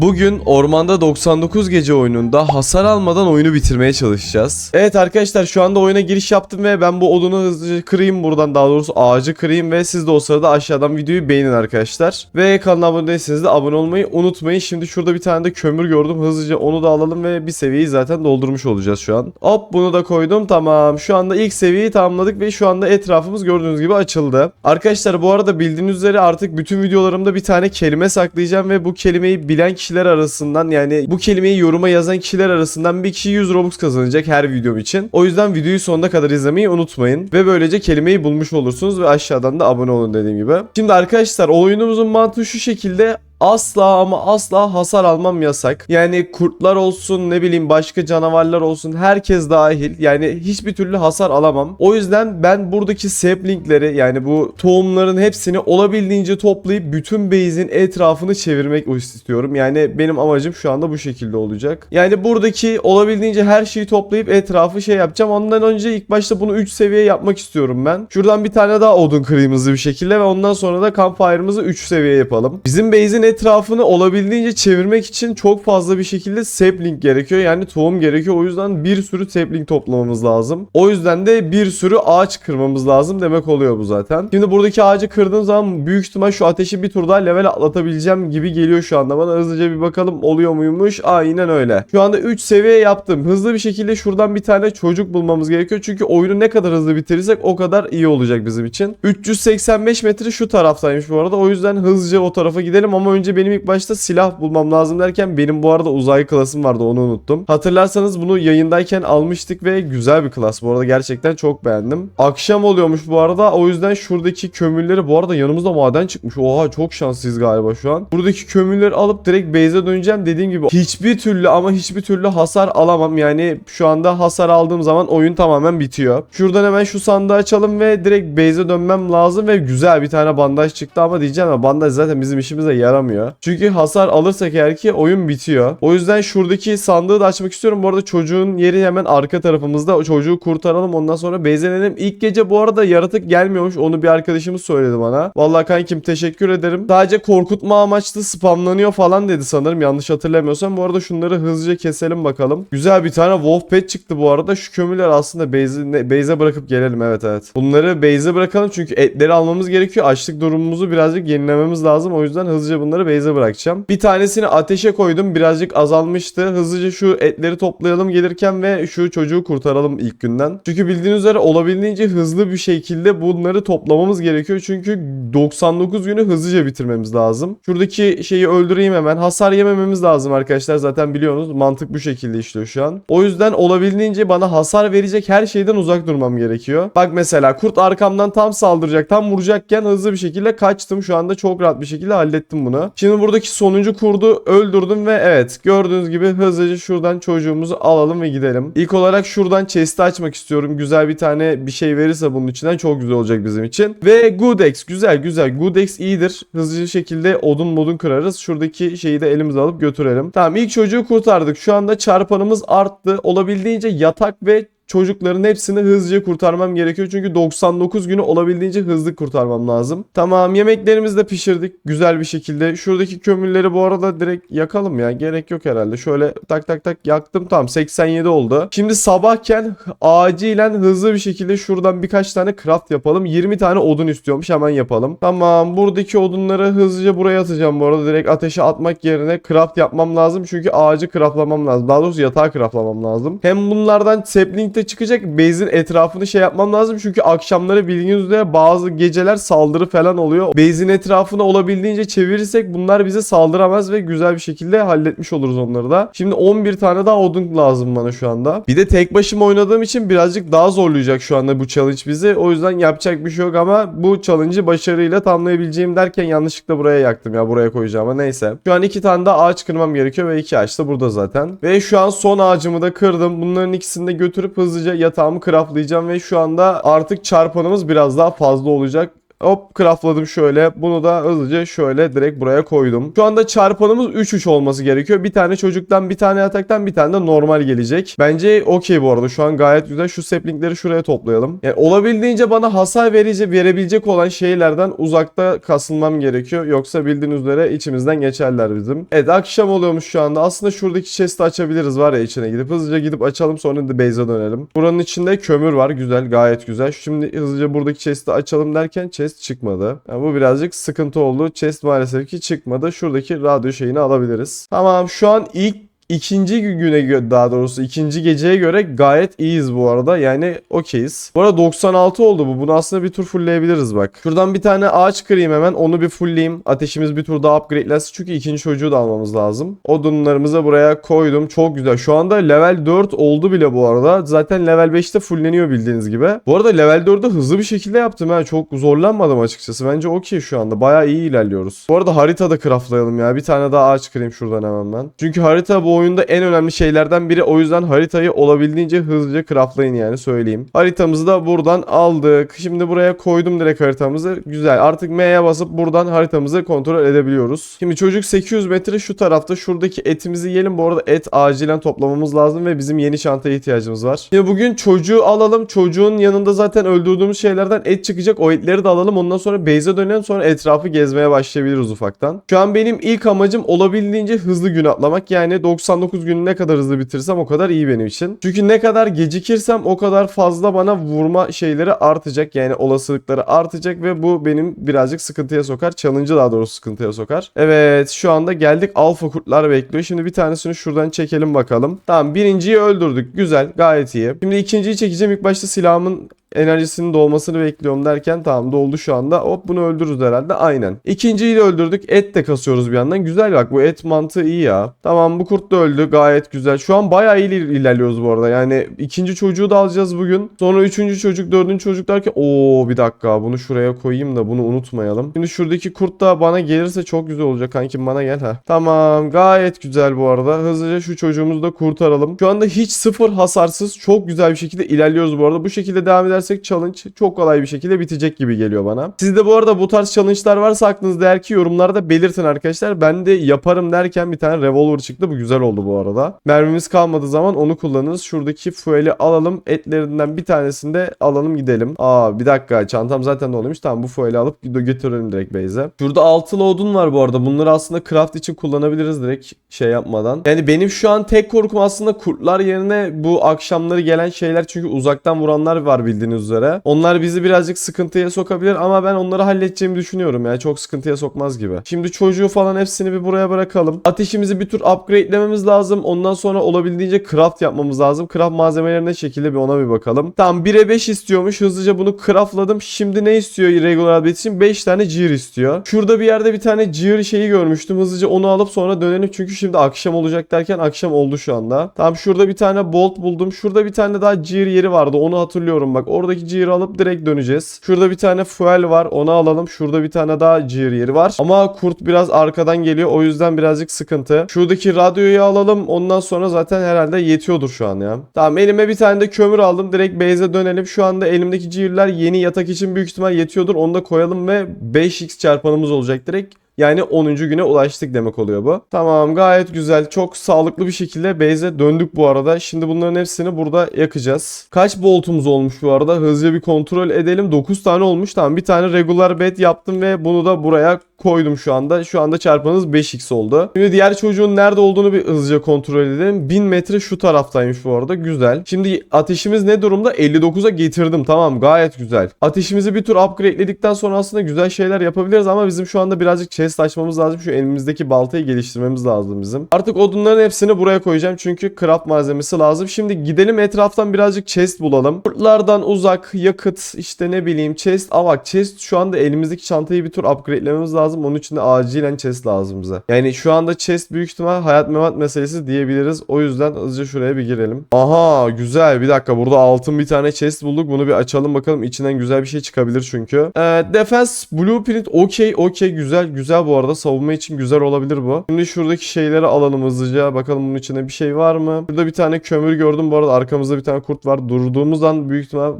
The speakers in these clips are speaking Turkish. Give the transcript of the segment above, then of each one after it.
Bugün Ormanda 99 Gece oyununda hasar almadan oyunu bitirmeye çalışacağız. Evet arkadaşlar şu anda oyuna giriş yaptım ve ben bu odunu hızlıca kırayım buradan daha doğrusu ağacı kırayım ve siz de o sırada aşağıdan videoyu beğenin arkadaşlar. Ve kanala abone değilseniz de abone olmayı unutmayın. Şimdi şurada bir tane de kömür gördüm hızlıca onu da alalım ve bir seviyeyi zaten doldurmuş olacağız şu an. Hop bunu da koydum tamam. Şu anda ilk seviyeyi tamamladık ve şu anda etrafımız gördüğünüz gibi açıldı. Arkadaşlar bu arada bildiğiniz üzere artık bütün videolarımda bir tane kelime saklayacağım ve bu kelimeyi bilen kişiler arasından yani bu kelimeyi yoruma yazan kişiler arasından bir kişi 100 Robux kazanacak her videom için. O yüzden videoyu sonuna kadar izlemeyi unutmayın ve böylece kelimeyi bulmuş olursunuz ve aşağıdan da abone olun dediğim gibi. Şimdi arkadaşlar oyunumuzun mantığı şu şekilde asla ama asla hasar almam yasak. Yani kurtlar olsun ne bileyim başka canavarlar olsun herkes dahil. Yani hiçbir türlü hasar alamam. O yüzden ben buradaki saplingleri yani bu tohumların hepsini olabildiğince toplayıp bütün base'in etrafını çevirmek istiyorum. Yani benim amacım şu anda bu şekilde olacak. Yani buradaki olabildiğince her şeyi toplayıp etrafı şey yapacağım. Ondan önce ilk başta bunu 3 seviye yapmak istiyorum ben. Şuradan bir tane daha odun kırayım hızlı bir şekilde ve ondan sonra da campfire'ımızı 3 seviye yapalım. Bizim base'in etrafını olabildiğince çevirmek için çok fazla bir şekilde sapling gerekiyor. Yani tohum gerekiyor. O yüzden bir sürü sapling toplamamız lazım. O yüzden de bir sürü ağaç kırmamız lazım demek oluyor bu zaten. Şimdi buradaki ağacı kırdığım zaman büyük ihtimal şu ateşi bir tur daha level atlatabileceğim gibi geliyor şu anda bana. Hızlıca bir bakalım oluyor muymuş? Aynen öyle. Şu anda 3 seviye yaptım. Hızlı bir şekilde şuradan bir tane çocuk bulmamız gerekiyor. Çünkü oyunu ne kadar hızlı bitirirsek o kadar iyi olacak bizim için. 385 metre şu taraftaymış bu arada. O yüzden hızlıca o tarafa gidelim ama önce benim ilk başta silah bulmam lazım derken benim bu arada uzay klasım vardı onu unuttum. Hatırlarsanız bunu yayındayken almıştık ve güzel bir klas. Bu arada gerçekten çok beğendim. Akşam oluyormuş bu arada. O yüzden şuradaki kömürleri bu arada yanımızda maden çıkmış. Oha çok şanslıyız galiba şu an. Buradaki kömürleri alıp direkt base'e döneceğim. Dediğim gibi hiçbir türlü ama hiçbir türlü hasar alamam. Yani şu anda hasar aldığım zaman oyun tamamen bitiyor. Şuradan hemen şu sandığı açalım ve direkt base'e dönmem lazım ve güzel bir tane bandaj çıktı ama diyeceğim ya bandaj zaten bizim işimize yaramıyor. Çünkü hasar alırsak eğer ki oyun bitiyor. O yüzden şuradaki sandığı da açmak istiyorum. Bu arada çocuğun yeri hemen arka tarafımızda. O çocuğu kurtaralım ondan sonra base'e dönelim. İlk gece bu arada yaratık gelmiyormuş. Onu bir arkadaşımız söyledi bana. Vallahi kankim teşekkür ederim. Sadece korkutma amaçlı spamlanıyor falan dedi sanırım yanlış hatırlamıyorsam. Bu arada şunları hızlıca keselim bakalım. Güzel bir tane wolf pet çıktı bu arada. Şu kömürler aslında base'e base'e bırakıp gelelim evet evet. Bunları base'e bırakalım çünkü etleri almamız gerekiyor. Açlık durumumuzu birazcık yenilememiz lazım. O yüzden hızlıca bunları base'e bırakacağım. Bir tanesini ateşe koydum. Birazcık azalmıştı. Hızlıca şu etleri toplayalım gelirken ve şu çocuğu kurtaralım ilk günden. Çünkü bildiğiniz üzere olabildiğince hızlı bir şekilde bunları toplamamız gerekiyor. Çünkü 99 günü hızlıca bitirmemiz lazım. Şuradaki şeyi öldüreyim hemen. Hasar yemememiz lazım arkadaşlar. Zaten biliyorsunuz mantık bu şekilde işliyor şu an. O yüzden olabildiğince bana hasar verecek her şeyden uzak durmam gerekiyor. Bak mesela kurt arkamdan tam saldıracak, tam vuracakken hızlı bir şekilde kaçtım. Şu anda çok rahat bir şekilde hallettim bunu. Şimdi buradaki sonuncu kurdu öldürdüm ve evet gördüğünüz gibi hızlıca şuradan çocuğumuzu alalım ve gidelim. İlk olarak şuradan chest'i açmak istiyorum. Güzel bir tane bir şey verirse bunun içinden çok güzel olacak bizim için. Ve Goodex güzel güzel. Goodex iyidir. Hızlıca şekilde odun modun kırarız. Şuradaki şeyi de elimize alıp götürelim. Tamam ilk çocuğu kurtardık. Şu anda çarpanımız arttı. Olabildiğince yatak ve çocukların hepsini hızlıca kurtarmam gerekiyor. Çünkü 99 günü olabildiğince hızlı kurtarmam lazım. Tamam yemeklerimizi de pişirdik güzel bir şekilde. Şuradaki kömürleri bu arada direkt yakalım ya. Gerek yok herhalde. Şöyle tak tak tak yaktım. Tamam 87 oldu. Şimdi sabahken acilen hızlı bir şekilde şuradan birkaç tane craft yapalım. 20 tane odun istiyormuş hemen yapalım. Tamam buradaki odunları hızlıca buraya atacağım bu arada. Direkt ateşe atmak yerine craft yapmam lazım. Çünkü ağacı craftlamam lazım. Daha doğrusu yatağı craftlamam lazım. Hem bunlardan sapling'de çıkacak base'in etrafını şey yapmam lazım. Çünkü akşamları bildiğiniz üzere bazı geceler saldırı falan oluyor. Base'in etrafını olabildiğince çevirirsek bunlar bize saldıramaz ve güzel bir şekilde halletmiş oluruz onları da. Şimdi 11 tane daha odun lazım bana şu anda. Bir de tek başıma oynadığım için birazcık daha zorlayacak şu anda bu challenge bizi. O yüzden yapacak bir şey yok ama bu challenge'ı başarıyla tamamlayabileceğim derken yanlışlıkla buraya yaktım ya buraya koyacağım neyse. Şu an iki tane daha ağaç kırmam gerekiyor ve iki ağaç da burada zaten. Ve şu an son ağacımı da kırdım. Bunların ikisini de götürüp hızlıca yatağımı craftlayacağım ve şu anda artık çarpanımız biraz daha fazla olacak. Hop craftladım şöyle. Bunu da hızlıca şöyle direkt buraya koydum. Şu anda çarpanımız 3-3 olması gerekiyor. Bir tane çocuktan bir tane yataktan bir tane de normal gelecek. Bence okey bu arada. Şu an gayet güzel. Şu saplingleri şuraya toplayalım. Yani olabildiğince bana hasar verici verebilecek olan şeylerden uzakta kasılmam gerekiyor. Yoksa bildiğiniz üzere içimizden geçerler bizim. Evet akşam oluyormuş şu anda. Aslında şuradaki chest'i açabiliriz var ya içine gidip. Hızlıca gidip açalım sonra da base'e dönelim. Buranın içinde kömür var. Güzel gayet güzel. Şimdi hızlıca buradaki chest'i açalım derken chest çıkmadı. Yani bu birazcık sıkıntı oldu. Chest maalesef ki çıkmadı. Şuradaki radyo şeyini alabiliriz. Tamam şu an ilk ikinci güne gö- daha doğrusu ikinci geceye göre gayet iyiyiz bu arada. Yani okeyiz. Bu arada 96 oldu bu. Bunu aslında bir tur fullleyebiliriz bak. Şuradan bir tane ağaç kırayım hemen. Onu bir fullleyeyim. Ateşimiz bir tur daha upgradelensin. Çünkü ikinci çocuğu da almamız lazım. Odunlarımızı buraya koydum. Çok güzel. Şu anda level 4 oldu bile bu arada. Zaten level 5'te fullleniyor bildiğiniz gibi. Bu arada level 4'ü hızlı bir şekilde yaptım. ha. çok zorlanmadım açıkçası. Bence okey şu anda. Bayağı iyi ilerliyoruz. Bu arada haritada craftlayalım ya. Bir tane daha ağaç kırayım şuradan hemen ben. Çünkü harita bu oyunda en önemli şeylerden biri. O yüzden haritayı olabildiğince hızlıca craftlayın yani söyleyeyim. Haritamızı da buradan aldık. Şimdi buraya koydum direkt haritamızı. Güzel. Artık M'ye basıp buradan haritamızı kontrol edebiliyoruz. Şimdi çocuk 800 metre şu tarafta. Şuradaki etimizi yiyelim. Bu arada et acilen toplamamız lazım ve bizim yeni çantaya ihtiyacımız var. Şimdi bugün çocuğu alalım. Çocuğun yanında zaten öldürdüğümüz şeylerden et çıkacak. O etleri de alalım. Ondan sonra base'e dönelim. Sonra etrafı gezmeye başlayabiliriz ufaktan. Şu an benim ilk amacım olabildiğince hızlı gün atlamak. Yani 99 günü ne kadar hızlı bitirirsem o kadar iyi benim için. Çünkü ne kadar gecikirsem o kadar fazla bana vurma şeyleri artacak. Yani olasılıkları artacak ve bu benim birazcık sıkıntıya sokar. Challenge'ı daha doğrusu sıkıntıya sokar. Evet şu anda geldik. Alfa kurtlar bekliyor. Şimdi bir tanesini şuradan çekelim bakalım. Tamam birinciyi öldürdük. Güzel gayet iyi. Şimdi ikinciyi çekeceğim. İlk başta silahımın enerjisinin dolmasını bekliyorum derken tamam doldu şu anda. Hop bunu öldürürüz herhalde. Aynen. İkinciyi de öldürdük. Et de kasıyoruz bir yandan. Güzel bak bu et mantığı iyi ya. Tamam bu kurt da öldü. Gayet güzel. Şu an bayağı iyi iler- ilerliyoruz bu arada. Yani ikinci çocuğu da alacağız bugün. Sonra üçüncü çocuk, dördüncü çocuk derken ooo bir dakika bunu şuraya koyayım da bunu unutmayalım. Şimdi şuradaki kurt da bana gelirse çok güzel olacak. Kankim bana gel ha. Tamam gayet güzel bu arada. Hızlıca şu çocuğumuzu da kurtaralım. Şu anda hiç sıfır hasarsız çok güzel bir şekilde ilerliyoruz bu arada. Bu şekilde devam edersek challenge çok kolay bir şekilde bitecek gibi geliyor bana. Sizde bu arada bu tarz challenge'lar varsa aklınızda eğer ki yorumlarda belirtin arkadaşlar. Ben de yaparım derken bir tane revolver çıktı. Bu güzel oldu bu arada. Mermimiz kalmadığı zaman onu kullanırız. Şuradaki fuel'i alalım. Etlerinden bir tanesini de alalım gidelim. Aa bir dakika çantam zaten doluymuş. Tamam bu fuel'i alıp götürelim direkt base'e. Şurada altılı odun var bu arada. Bunları aslında craft için kullanabiliriz direkt şey yapmadan. Yani benim şu an tek korkum aslında kurtlar yerine bu akşamları gelen şeyler çünkü uzaktan vuranlar var bildiğiniz üzere. Onlar bizi birazcık sıkıntıya sokabilir ama ben onları halledeceğimi düşünüyorum yani çok sıkıntıya sokmaz gibi. Şimdi çocuğu falan hepsini bir buraya bırakalım. Ateşimizi bir tur upgradelememiz lazım. Ondan sonra olabildiğince craft yapmamız lazım. Craft malzemeleri ne şekilde bir ona bir bakalım. Tamam 1'e 5 istiyormuş. Hızlıca bunu craftladım. Şimdi ne istiyor regular update için? 5 tane gear istiyor. Şurada bir yerde bir tane gear şeyi görmüştüm. Hızlıca onu alıp sonra dönelim çünkü şimdi akşam olacak derken akşam oldu şu anda. Tamam şurada bir tane bolt buldum. Şurada bir tane daha gear yeri vardı. Onu hatırlıyorum bak. Oradaki gear'ı alıp direkt döneceğiz. Şurada bir tane fuel var. Onu alalım. Şurada bir tane daha gear yeri var. Ama kurt biraz arkadan geliyor. O yüzden birazcık sıkıntı. Şuradaki radyoyu alalım. Ondan sonra zaten herhalde yetiyordur şu an ya. Tamam elime bir tane de kömür aldım. Direkt base'e dönelim. Şu anda elimdeki gear'ler yeni yatak için büyük ihtimal yetiyordur. Onu da koyalım ve 5x çarpanımız olacak direkt. Yani 10. güne ulaştık demek oluyor bu. Tamam gayet güzel. Çok sağlıklı bir şekilde base'e döndük bu arada. Şimdi bunların hepsini burada yakacağız. Kaç boltumuz olmuş bu arada? Hızlıca bir kontrol edelim. 9 tane olmuş. Tamam bir tane regular bed yaptım ve bunu da buraya koydum şu anda. Şu anda çarpanız 5x oldu. Şimdi diğer çocuğun nerede olduğunu bir hızlıca kontrol edelim. 1000 metre şu taraftaymış bu arada. Güzel. Şimdi ateşimiz ne durumda? 59'a getirdim. Tamam gayet güzel. Ateşimizi bir tur upgradeledikten sonra aslında güzel şeyler yapabiliriz ama bizim şu anda birazcık chest açmamız lazım. Şu elimizdeki baltayı geliştirmemiz lazım bizim. Artık odunların hepsini buraya koyacağım çünkü craft malzemesi lazım. Şimdi gidelim etraftan birazcık chest bulalım. Kurtlardan uzak, yakıt, işte ne bileyim chest. Aa chest şu anda elimizdeki çantayı bir tur upgradelememiz lazım. Onun için de acilen chest lazım bize. Yani şu anda chest büyük ihtimal hayat memat meselesi diyebiliriz. O yüzden hızlıca şuraya bir girelim. Aha güzel bir dakika burada altın bir tane chest bulduk. Bunu bir açalım bakalım içinden güzel bir şey çıkabilir çünkü. Ee, defense blueprint okey okey güzel güzel bu arada savunma için güzel olabilir bu. Şimdi şuradaki şeyleri alalım hızlıca. Bakalım bunun içinde bir şey var mı? Burada bir tane kömür gördüm bu arada arkamızda bir tane kurt var. Durduğumuz an büyük ihtimal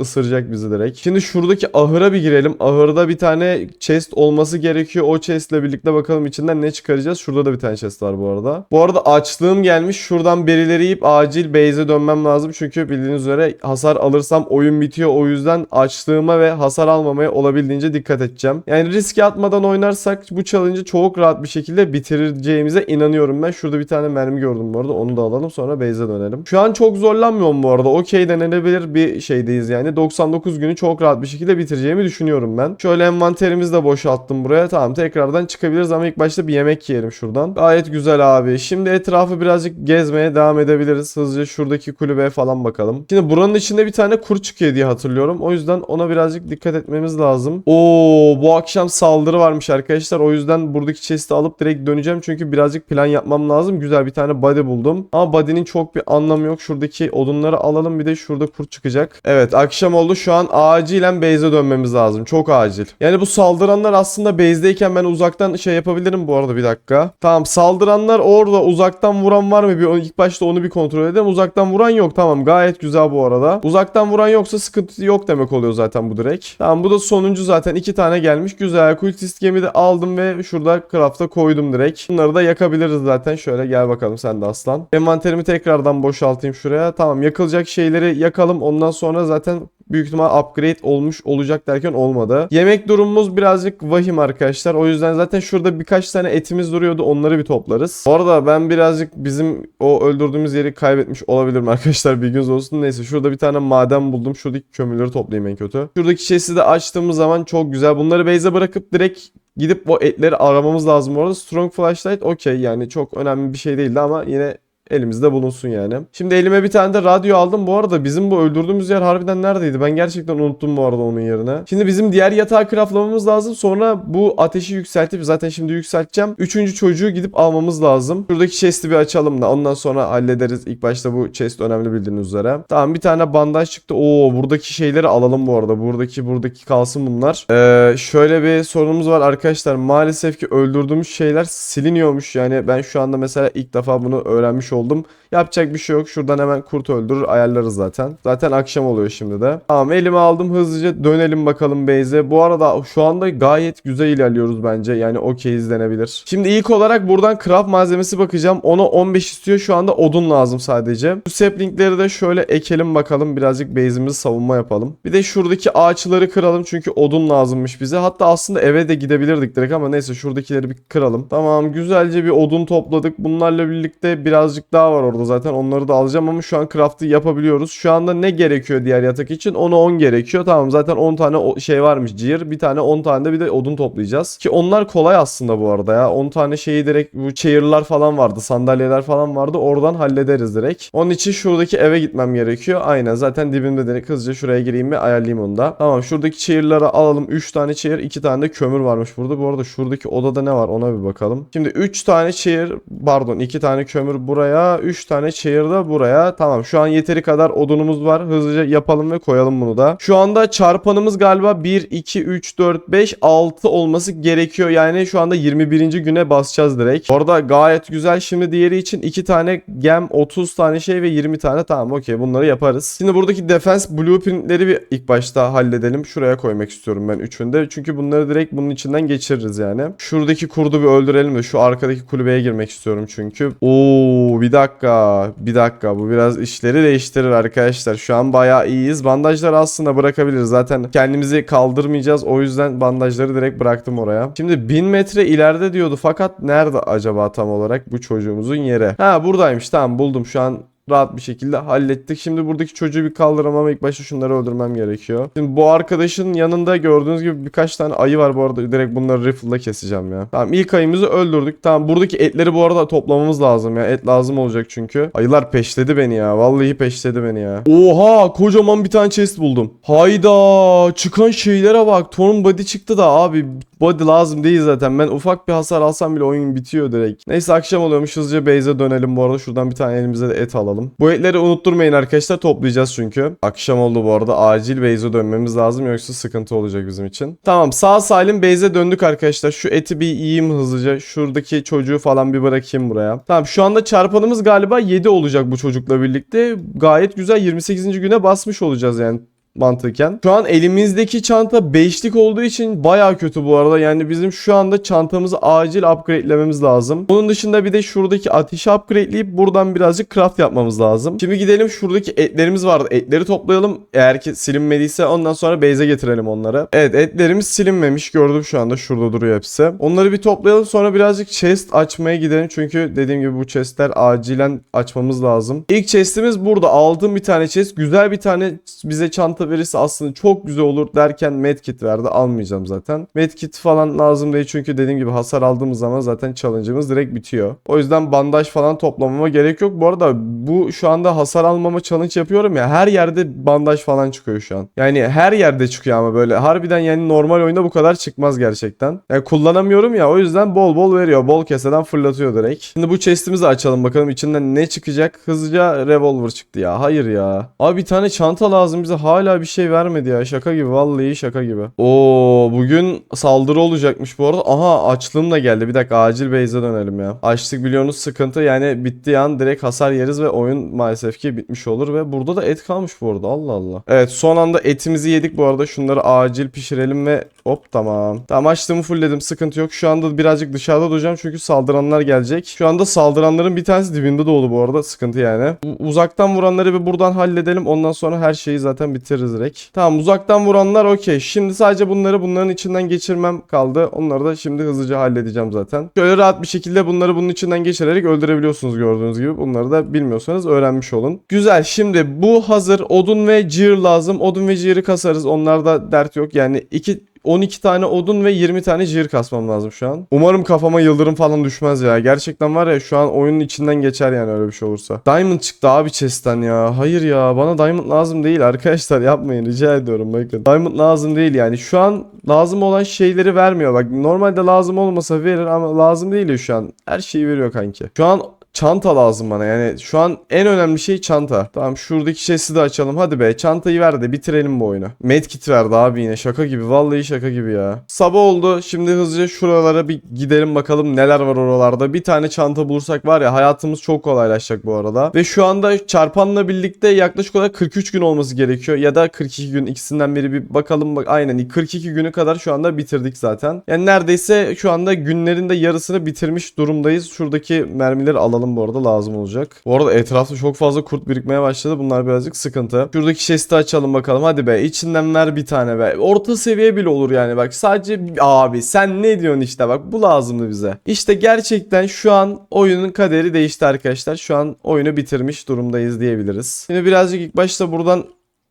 ısıracak bizi direkt. Şimdi şuradaki ahıra bir girelim. Ahırda bir tane chest olması gerekiyor. O chestle birlikte bakalım içinden ne çıkaracağız. Şurada da bir tane chest var bu arada. Bu arada açlığım gelmiş. Şuradan berileri yiyip acil base'e dönmem lazım. Çünkü bildiğiniz üzere hasar alırsam oyun bitiyor. O yüzden açlığıma ve hasar almamaya olabildiğince dikkat edeceğim. Yani riske atmadan oynarsak bu challenge'ı çok rahat bir şekilde bitireceğimize inanıyorum ben. Şurada bir tane mermi gördüm bu arada. Onu da alalım sonra base'e dönelim. Şu an çok zorlanmıyorum bu arada. Okey denenebilir bir şeydeyiz yani. 99 günü çok rahat bir şekilde bitireceğimi düşünüyorum ben. Şöyle envanterimizi de boşalttım buraya. Tamam tekrardan çıkabiliriz ama ilk başta bir yemek yiyelim şuradan. Gayet güzel abi. Şimdi etrafı birazcık gezmeye devam edebiliriz. Hızlıca şuradaki kulübeye falan bakalım. Şimdi buranın içinde bir tane kur çıkıyor diye hatırlıyorum. O yüzden ona birazcık dikkat etmemiz lazım. Oo bu akşam saldırı varmış arkadaşlar. O yüzden buradaki chest'i alıp direkt döneceğim. Çünkü birazcık plan yapmam lazım. Güzel bir tane body buldum. Ama body'nin çok bir anlamı yok. Şuradaki odunları alalım. Bir de şurada kurt çıkacak. Evet akşam oldu. Şu an acilen base'e dönmemiz lazım. Çok acil. Yani bu saldıranlar aslında base'deyken ben uzaktan şey yapabilirim bu arada bir dakika. Tamam saldıranlar orada uzaktan vuran var mı? Bir ilk başta onu bir kontrol edelim. Uzaktan vuran yok. Tamam gayet güzel bu arada. Uzaktan vuran yoksa sıkıntı yok demek oluyor zaten bu direkt. Tamam bu da sonuncu zaten. iki tane gelmiş. Güzel. Kultist gemi de aldım ve şurada craft'a koydum direkt. Bunları da yakabiliriz zaten. Şöyle gel bakalım sen de aslan. Envanterimi tekrardan boşaltayım şuraya. Tamam yakılacak şeyleri yakalım. Ondan sonra zaten büyük ihtimal upgrade olmuş olacak derken olmadı. Yemek durumumuz birazcık vahim arkadaşlar. O yüzden zaten şurada birkaç tane etimiz duruyordu. Onları bir toplarız. Bu arada ben birazcık bizim o öldürdüğümüz yeri kaybetmiş olabilirim arkadaşlar. Bilginiz olsun. Neyse şurada bir tane maden buldum. Şuradaki kömürleri toplayayım en kötü. Şuradaki chest'i de açtığımız zaman çok güzel. Bunları base'e bırakıp direkt gidip o etleri aramamız lazım bu arada. Strong flashlight okey yani çok önemli bir şey değildi ama yine elimizde bulunsun yani. Şimdi elime bir tane de radyo aldım. Bu arada bizim bu öldürdüğümüz yer harbiden neredeydi? Ben gerçekten unuttum bu arada onun yerine. Şimdi bizim diğer yatağı craftlamamız lazım. Sonra bu ateşi yükseltip zaten şimdi yükselteceğim. Üçüncü çocuğu gidip almamız lazım. Şuradaki chest'i bir açalım da ondan sonra hallederiz. İlk başta bu chest önemli bildiğiniz üzere. Tamam bir tane bandaj çıktı. Oo buradaki şeyleri alalım bu arada. Buradaki buradaki kalsın bunlar. Ee, şöyle bir sorunumuz var arkadaşlar. Maalesef ki öldürdüğümüz şeyler siliniyormuş. Yani ben şu anda mesela ilk defa bunu öğrenmiş oldum. Yapacak bir şey yok. Şuradan hemen kurt öldürür ayarlarız zaten. Zaten akşam oluyor şimdi de. Tamam elime aldım hızlıca dönelim bakalım base'e. Bu arada şu anda gayet güzel ilerliyoruz bence. Yani okey izlenebilir. Şimdi ilk olarak buradan craft malzemesi bakacağım. Ona 15 istiyor. Şu anda odun lazım sadece. Bu saplingleri de şöyle ekelim bakalım. Birazcık base'imizi savunma yapalım. Bir de şuradaki ağaçları kıralım. Çünkü odun lazımmış bize. Hatta aslında eve de gidebilirdik direkt ama neyse şuradakileri bir kıralım. Tamam güzelce bir odun topladık. Bunlarla birlikte birazcık daha var orada zaten. Onları da alacağım ama şu an craft'ı yapabiliyoruz. Şu anda ne gerekiyor diğer yatak için? 10'a 10 gerekiyor. Tamam zaten 10 tane şey varmış cihir. Bir tane 10 tane de bir de odun toplayacağız. Ki onlar kolay aslında bu arada ya. 10 tane şeyi direkt bu chair'lar falan vardı. Sandalyeler falan vardı. Oradan hallederiz direkt. Onun için şuradaki eve gitmem gerekiyor. Aynen zaten dibimde direkt hızlıca şuraya gireyim ve ayarlayayım onu da. Tamam şuradaki chair'ları alalım. 3 tane chair 2 tane de kömür varmış burada. Bu arada şuradaki odada ne var ona bir bakalım. Şimdi 3 tane chair pardon 2 tane kömür buraya 3 tane chair da buraya. Tamam şu an yeteri kadar odunumuz var. Hızlıca yapalım ve koyalım bunu da. Şu anda çarpanımız galiba 1, 2, 3, 4, 5, 6 olması gerekiyor. Yani şu anda 21. güne basacağız direkt. Orada gayet güzel. Şimdi diğeri için 2 tane gem, 30 tane şey ve 20 tane. Tamam okey bunları yaparız. Şimdi buradaki defense blueprintleri bir ilk başta halledelim. Şuraya koymak istiyorum ben üçünde. Çünkü bunları direkt bunun içinden geçiririz yani. Şuradaki kurdu bir öldürelim de şu arkadaki kulübeye girmek istiyorum çünkü. Oo bir dakika. Bir dakika. Bu biraz işleri değiştirir arkadaşlar. Şu an bayağı iyiyiz. Bandajları aslında bırakabiliriz. Zaten kendimizi kaldırmayacağız. O yüzden bandajları direkt bıraktım oraya. Şimdi 1000 metre ileride diyordu. Fakat nerede acaba tam olarak bu çocuğumuzun yeri? Ha buradaymış. Tamam buldum. Şu an rahat bir şekilde hallettik. Şimdi buradaki çocuğu bir kaldıramam. İlk başta şunları öldürmem gerekiyor. Şimdi bu arkadaşın yanında gördüğünüz gibi birkaç tane ayı var bu arada. Direkt bunları rifle'la keseceğim ya. Tamam ilk ayımızı öldürdük. Tamam buradaki etleri bu arada toplamamız lazım ya. Et lazım olacak çünkü. Ayılar peşledi beni ya. Vallahi peşledi beni ya. Oha kocaman bir tane chest buldum. Hayda çıkan şeylere bak. Torn body çıktı da abi body lazım değil zaten. Ben ufak bir hasar alsam bile oyun bitiyor direkt. Neyse akşam oluyormuş hızlıca base'e dönelim bu arada. Şuradan bir tane elimize de et alalım. Bu etleri unutturmayın arkadaşlar toplayacağız çünkü. Akşam oldu bu arada acil base'e dönmemiz lazım yoksa sıkıntı olacak bizim için. Tamam sağ salim base'e döndük arkadaşlar. Şu eti bir yiyeyim hızlıca. Şuradaki çocuğu falan bir bırakayım buraya. Tamam şu anda çarpanımız galiba 7 olacak bu çocukla birlikte. Gayet güzel 28. güne basmış olacağız yani. Mantıken. Şu an elimizdeki çanta beşlik olduğu için baya kötü bu arada. Yani bizim şu anda çantamızı acil upgradelememiz lazım. Bunun dışında bir de şuradaki ateşi upgradeleyip buradan birazcık craft yapmamız lazım. Şimdi gidelim şuradaki etlerimiz vardı. Etleri toplayalım. Eğer ki silinmediyse ondan sonra base'e getirelim onları. Evet etlerimiz silinmemiş. Gördüm şu anda şurada duruyor hepsi. Onları bir toplayalım sonra birazcık chest açmaya gidelim. Çünkü dediğim gibi bu chestler acilen açmamız lazım. İlk chestimiz burada. Aldığım bir tane chest. Güzel bir tane bize çanta verirse aslında çok güzel olur derken medkit verdi. Almayacağım zaten. Medkit falan lazım değil çünkü dediğim gibi hasar aldığımız zaman zaten challenge'ımız direkt bitiyor. O yüzden bandaj falan toplamama gerek yok. Bu arada bu şu anda hasar almama challenge yapıyorum ya her yerde bandaj falan çıkıyor şu an. Yani her yerde çıkıyor ama böyle harbiden yani normal oyunda bu kadar çıkmaz gerçekten. Yani kullanamıyorum ya o yüzden bol bol veriyor. Bol keseden fırlatıyor direkt. Şimdi bu chest'imizi açalım bakalım içinden ne çıkacak. Hızlıca revolver çıktı ya. Hayır ya. Abi bir tane çanta lazım bize hala bir şey vermedi ya. Şaka gibi vallahi şaka gibi. Oo bugün saldırı olacakmış bu arada. Aha açlığım da geldi. Bir dakika acil base'e dönelim ya. Açlık biliyorsunuz sıkıntı yani bittiği an direkt hasar yeriz ve oyun maalesef ki bitmiş olur ve burada da et kalmış bu arada. Allah Allah. Evet son anda etimizi yedik bu arada. Şunları acil pişirelim ve hop tamam. Tamam açlığımı fullledim. Sıkıntı yok. Şu anda birazcık dışarıda duracağım çünkü saldıranlar gelecek. Şu anda saldıranların bir tanesi dibinde doğdu bu arada. Sıkıntı yani. U- uzaktan vuranları bir buradan halledelim. Ondan sonra her şeyi zaten bitiririz direkt. Tamam uzaktan vuranlar okey. Şimdi sadece bunları bunların içinden geçirmem kaldı. Onları da şimdi hızlıca halledeceğim zaten. Şöyle rahat bir şekilde bunları bunun içinden geçirerek öldürebiliyorsunuz gördüğünüz gibi. Bunları da bilmiyorsanız öğrenmiş olun. Güzel. Şimdi bu hazır. Odun ve cığır lazım. Odun ve cığırı kasarız. Onlarda dert yok. Yani iki 12 tane odun ve 20 tane cihir kasmam lazım şu an. Umarım kafama yıldırım falan düşmez ya. Gerçekten var ya şu an oyunun içinden geçer yani öyle bir şey olursa. Diamond çıktı abi chest'ten ya. Hayır ya bana diamond lazım değil arkadaşlar yapmayın rica ediyorum bakın. Diamond lazım değil yani. Şu an lazım olan şeyleri vermiyor. Bak normalde lazım olmasa verir ama lazım değil ya şu an. Her şeyi veriyor kanki. Şu an Çanta lazım bana yani şu an en önemli şey çanta. Tamam şuradaki chest'i de açalım hadi be çantayı ver de bitirelim bu oyunu. Medkit verdi abi yine şaka gibi vallahi şaka gibi ya. Sabah oldu şimdi hızlıca şuralara bir gidelim bakalım neler var oralarda. Bir tane çanta bulursak var ya hayatımız çok kolaylaşacak bu arada. Ve şu anda çarpanla birlikte yaklaşık olarak 43 gün olması gerekiyor ya da 42 gün ikisinden biri bir bakalım bak aynen 42 günü kadar şu anda bitirdik zaten. Yani neredeyse şu anda günlerin de yarısını bitirmiş durumdayız. Şuradaki mermileri alalım bu arada lazım olacak. Bu arada etrafta çok fazla kurt birikmeye başladı. Bunlar birazcık sıkıntı. Şuradaki chest'i açalım bakalım. Hadi be içinden ver bir tane be. Orta seviye bile olur yani bak. Sadece abi sen ne diyorsun işte bak bu lazımdı bize. İşte gerçekten şu an oyunun kaderi değişti arkadaşlar. Şu an oyunu bitirmiş durumdayız diyebiliriz. Şimdi birazcık ilk başta buradan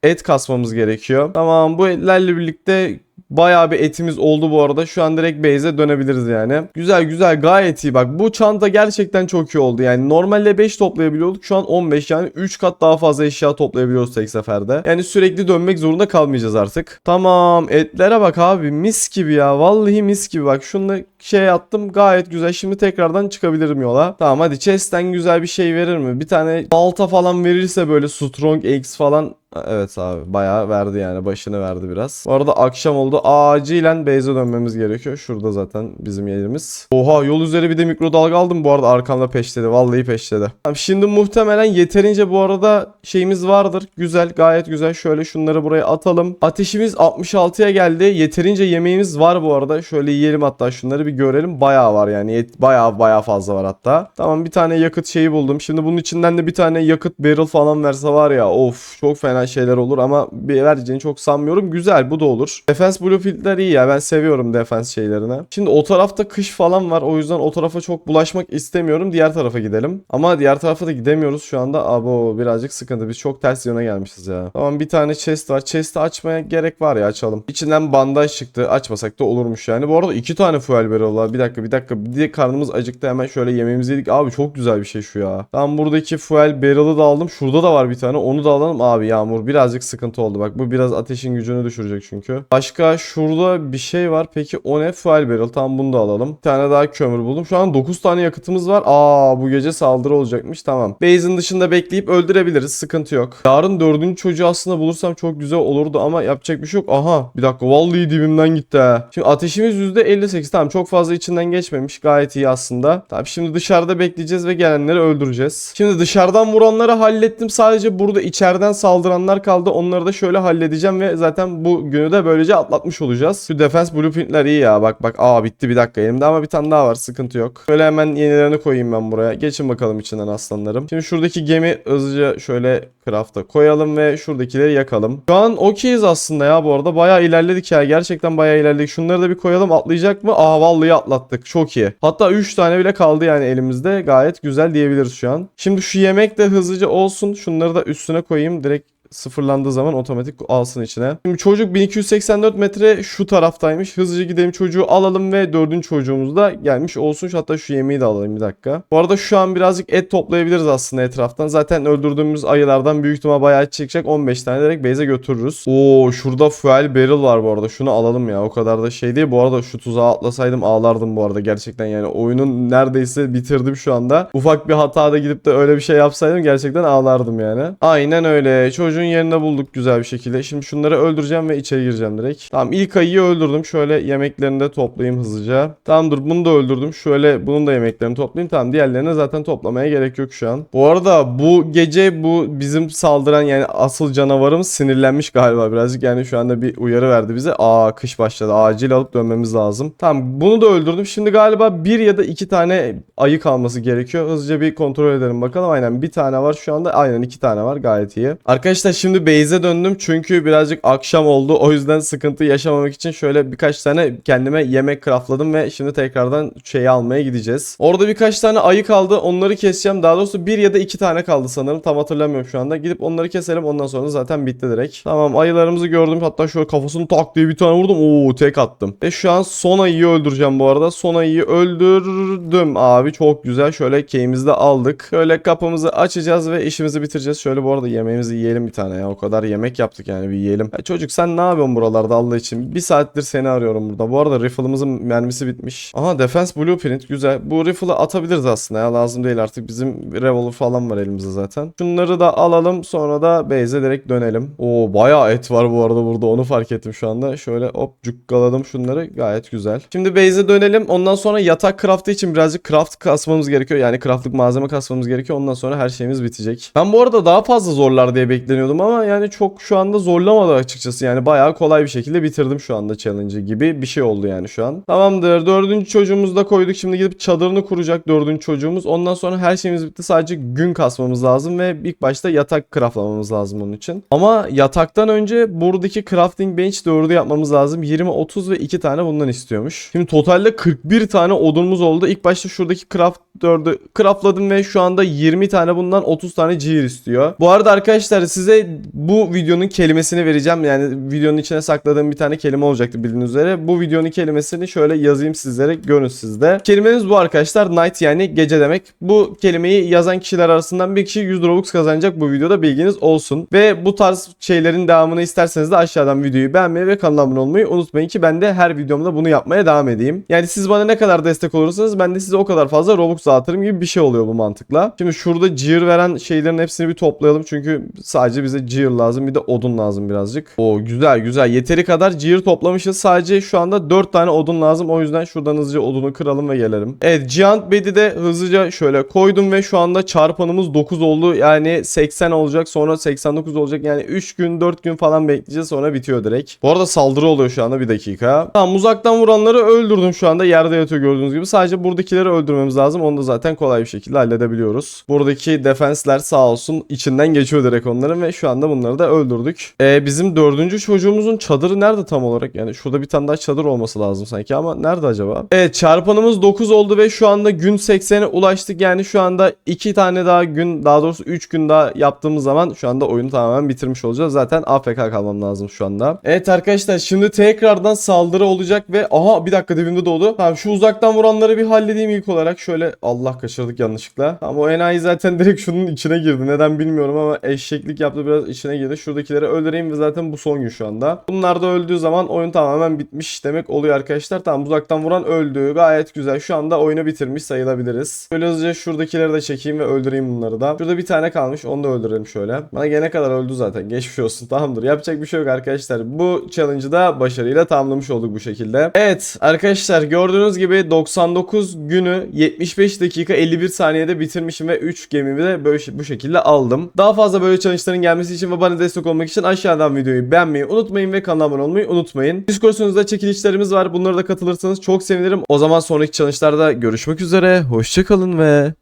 et kasmamız gerekiyor. Tamam bu etlerle birlikte Bayağı bir etimiz oldu bu arada. Şu an direkt base'e dönebiliriz yani. Güzel güzel gayet iyi. Bak bu çanta gerçekten çok iyi oldu. Yani normalde 5 toplayabiliyorduk. Şu an 15 yani 3 kat daha fazla eşya toplayabiliyoruz tek seferde. Yani sürekli dönmek zorunda kalmayacağız artık. Tamam etlere bak abi mis gibi ya. Vallahi mis gibi bak. Şunu şey attım gayet güzel. Şimdi tekrardan çıkabilirim yola. Tamam hadi chest'ten güzel bir şey verir mi? Bir tane balta falan verirse böyle strong eggs falan Evet abi bayağı verdi yani başını verdi biraz. Bu arada akşam oldu acilen base'e dönmemiz gerekiyor. Şurada zaten bizim yerimiz. Oha yol üzeri bir de mikrodalga aldım bu arada arkamda peşledi. Vallahi peşledi. Tamam, şimdi muhtemelen yeterince bu arada şeyimiz vardır. Güzel gayet güzel. Şöyle şunları buraya atalım. Ateşimiz 66'ya geldi. Yeterince yemeğimiz var bu arada. Şöyle yiyelim hatta şunları bir görelim. Bayağı var yani. Yet- bayağı bayağı fazla var hatta. Tamam bir tane yakıt şeyi buldum. Şimdi bunun içinden de bir tane yakıt barrel falan verse var ya. Of çok fena şeyler olur ama bir vereceğini çok sanmıyorum. Güzel bu da olur. Defense bluefield'ler iyi ya. Ben seviyorum defense şeylerini. Şimdi o tarafta kış falan var. O yüzden o tarafa çok bulaşmak istemiyorum. Diğer tarafa gidelim. Ama diğer tarafa da gidemiyoruz şu anda. Abo birazcık sıkıntı. Biz çok ters yöne gelmişiz ya. Tamam bir tane chest var. Chest'i açmaya gerek var ya açalım. İçinden bandaj çıktı. Açmasak da olurmuş yani. Bu arada iki tane fuel barrel. Bir dakika bir dakika. Bir de karnımız acıktı. Hemen şöyle yemeğimizi yedik. Abi çok güzel bir şey şu ya. Tamam buradaki fuel barrel'ı da aldım. Şurada da var bir tane. Onu da alalım. Abi yağmur birazcık sıkıntı oldu. Bak bu biraz ateşin gücünü düşürecek çünkü. Başka şurada bir şey var. Peki o ne? Fuel barrel. Tamam bunu da alalım. Bir tane daha kömür buldum. Şu an 9 tane yakıtımız var. Aa bu gece saldırı olacakmış. Tamam. Base'in dışında bekleyip öldürebiliriz. Sıkıntı yok. Yarın dördüncü çocuğu aslında bulursam çok güzel olurdu ama yapacak bir şey yok. Aha bir dakika vallahi dibimden gitti ha. Şimdi ateşimiz %58. Tamam çok fazla içinden geçmemiş. Gayet iyi aslında. Tamam şimdi dışarıda bekleyeceğiz ve gelenleri öldüreceğiz. Şimdi dışarıdan vuranları hallettim. Sadece burada içeriden saldıranlar aslanlar kaldı. Onları da şöyle halledeceğim ve zaten bu günü de böylece atlatmış olacağız. Şu defense blueprintler iyi ya. Bak bak aa bitti bir dakika elimde ama bir tane daha var. Sıkıntı yok. Şöyle hemen yenilerini koyayım ben buraya. Geçin bakalım içinden aslanlarım. Şimdi şuradaki gemi hızlıca şöyle craft'a koyalım ve şuradakileri yakalım. Şu an okeyiz aslında ya bu arada. Bayağı ilerledik ya. Gerçekten bayağı ilerledik. Şunları da bir koyalım. Atlayacak mı? Aa vallahi atlattık. Çok iyi. Hatta 3 tane bile kaldı yani elimizde. Gayet güzel diyebiliriz şu an. Şimdi şu yemek de hızlıca olsun. Şunları da üstüne koyayım. Direkt sıfırlandığı zaman otomatik alsın içine. Şimdi çocuk 1284 metre şu taraftaymış. Hızlıca gidelim çocuğu alalım ve dördüncü çocuğumuz da gelmiş olsun. Hatta şu yemeği de alalım bir dakika. Bu arada şu an birazcık et toplayabiliriz aslında etraftan. Zaten öldürdüğümüz ayılardan büyük ihtimal bayağı çıkacak. 15 tane direkt base'e götürürüz. Oo şurada fuel barrel var bu arada. Şunu alalım ya. O kadar da şey değil. Bu arada şu tuzağa atlasaydım ağlardım bu arada gerçekten yani. Oyunun neredeyse bitirdim şu anda. Ufak bir hatada gidip de öyle bir şey yapsaydım gerçekten ağlardım yani. Aynen öyle. Çocuğun yerine bulduk güzel bir şekilde. Şimdi şunları öldüreceğim ve içeri gireceğim direkt. Tamam ilk ayıyı öldürdüm. Şöyle yemeklerini de toplayayım hızlıca. Tamam dur bunu da öldürdüm. Şöyle bunun da yemeklerini toplayayım. Tamam diğerlerini zaten toplamaya gerek yok şu an. Bu arada bu gece bu bizim saldıran yani asıl canavarımız sinirlenmiş galiba birazcık. Yani şu anda bir uyarı verdi bize. Aa kış başladı. Acil alıp dönmemiz lazım. Tamam bunu da öldürdüm. Şimdi galiba bir ya da iki tane ayı kalması gerekiyor. Hızlıca bir kontrol edelim bakalım. Aynen bir tane var şu anda. Aynen iki tane var gayet iyi. Arkadaşlar şimdi base'e döndüm çünkü birazcık akşam oldu. O yüzden sıkıntı yaşamamak için şöyle birkaç tane kendime yemek craftladım ve şimdi tekrardan şeyi almaya gideceğiz. Orada birkaç tane ayı kaldı. Onları keseceğim. Daha doğrusu bir ya da iki tane kaldı sanırım. Tam hatırlamıyorum şu anda. Gidip onları keselim. Ondan sonra zaten bitti direkt. Tamam ayılarımızı gördüm. Hatta şöyle kafasını tak diye bir tane vurdum. Oo tek attım. Ve şu an son ayıyı öldüreceğim bu arada. Son ayıyı öldürdüm abi. Çok güzel. Şöyle keyimizi de aldık. Şöyle kapımızı açacağız ve işimizi bitireceğiz. Şöyle bu arada yemeğimizi yiyelim bir tane ya. O kadar yemek yaptık yani bir yiyelim. Ya çocuk sen ne yapıyorsun buralarda Allah için? Bir saattir seni arıyorum burada. Bu arada rifle'ımızın mermisi bitmiş. Aha defense blueprint güzel. Bu rifle'ı atabiliriz aslında ya. Lazım değil artık. Bizim revolver falan var elimizde zaten. Şunları da alalım. Sonra da base'e direkt dönelim. Oo bayağı et var bu arada burada. Onu fark ettim şu anda. Şöyle hop cukkaladım şunları. Gayet güzel. Şimdi base'e dönelim. Ondan sonra yatak craftı için birazcık craft kasmamız gerekiyor. Yani craftlık malzeme kasmamız gerekiyor. Ondan sonra her şeyimiz bitecek. Ben bu arada daha fazla zorlar diye bekleniyordum ama yani çok şu anda zorlamadı açıkçası. Yani bayağı kolay bir şekilde bitirdim şu anda challenge'ı gibi bir şey oldu yani şu an. Tamamdır. Dördüncü çocuğumuzu da koyduk. Şimdi gidip çadırını kuracak dördüncü çocuğumuz. Ondan sonra her şeyimiz bitti. Sadece gün kasmamız lazım ve ilk başta yatak craftlamamız lazım onun için. Ama yataktan önce buradaki crafting bench 4'ü yapmamız lazım. 20, 30 ve 2 tane bundan istiyormuş. Şimdi totalde 41 tane odunumuz oldu. İlk başta şuradaki craft 4'ü craftladım ve şu anda 20 tane bundan 30 tane cihir istiyor. Bu arada arkadaşlar size bu videonun kelimesini vereceğim. Yani videonun içine sakladığım bir tane kelime olacaktı bildiğiniz üzere. Bu videonun kelimesini şöyle yazayım sizlere görün sizde. Kelimemiz bu arkadaşlar. Night yani gece demek. Bu kelimeyi yazan kişiler arasından bir kişi 100 Robux kazanacak bu videoda bilginiz olsun. Ve bu tarz şeylerin devamını isterseniz de aşağıdan videoyu beğenmeyi ve kanala abone olmayı unutmayın ki ben de her videomda bunu yapmaya devam edeyim. Yani siz bana ne kadar destek olursanız ben de size o kadar fazla Robux dağıtırım gibi bir şey oluyor bu mantıkla. Şimdi şurada cihir veren şeylerin hepsini bir toplayalım çünkü sadece bize cihir lazım bir de odun lazım birazcık. O güzel güzel yeteri kadar cihir toplamışız. Sadece şu anda 4 tane odun lazım. O yüzden şuradan hızlıca odunu kıralım ve gelelim. Evet Giant Bed'i de hızlıca şöyle koydum ve şu anda çarpanımız 9 oldu. Yani 80 olacak sonra 89 olacak. Yani 3 gün 4 gün falan bekleyeceğiz sonra bitiyor direkt. Bu arada saldırı oluyor şu anda bir dakika. Tamam uzaktan vuranları öldürdüm şu anda. Yerde yatıyor gördüğünüz gibi. Sadece buradakileri öldürmemiz lazım. Onu da zaten kolay bir şekilde halledebiliyoruz. Buradaki defensler sağ olsun içinden geçiyor direkt onların ve şu anda bunları da öldürdük. Ee, bizim dördüncü çocuğumuzun çadırı nerede tam olarak? Yani şurada bir tane daha çadır olması lazım sanki ama nerede acaba? Evet çarpanımız 9 oldu ve şu anda gün 80'e ulaştık. Yani şu anda 2 tane daha gün daha doğrusu 3 gün daha yaptığımız zaman şu anda oyunu tamamen bitirmiş olacağız. Zaten AFK kalmam lazım şu anda. Evet arkadaşlar şimdi tekrardan saldırı olacak ve aha bir dakika dibimde doğdu. Tamam şu uzaktan vuranları bir halledeyim ilk olarak. Şöyle Allah kaçırdık yanlışlıkla. Ama o enayi zaten direkt şunun içine girdi. Neden bilmiyorum ama eşeklik yaptı biraz içine girdi. Şuradakileri öldüreyim ve zaten bu son gün şu anda. Bunlar da öldüğü zaman oyun tamamen bitmiş demek oluyor arkadaşlar. Tamam uzaktan vuran öldü. Gayet güzel. Şu anda oyunu bitirmiş sayılabiliriz. Böyle hızlıca şuradakileri de çekeyim ve öldüreyim bunları da. Şurada bir tane kalmış. Onu da öldürelim şöyle. Bana gene kadar öldü zaten. Geçmiş olsun. Tamamdır. Yapacak bir şey yok arkadaşlar. Bu challenge'ı da başarıyla tamamlamış olduk bu şekilde. Evet arkadaşlar gördüğünüz gibi 99 günü 75 dakika 51 saniyede bitirmişim ve 3 gemimi de böyle bu şekilde aldım. Daha fazla böyle challenge'ların gelmesi gelmesi için ve bana destek olmak için aşağıdan videoyu beğenmeyi unutmayın ve kanala abone olmayı unutmayın. Discord'unuzda çekilişlerimiz var. Bunlara da katılırsanız çok sevinirim. O zaman sonraki challenge'larda görüşmek üzere. Hoşçakalın ve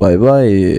bay bay.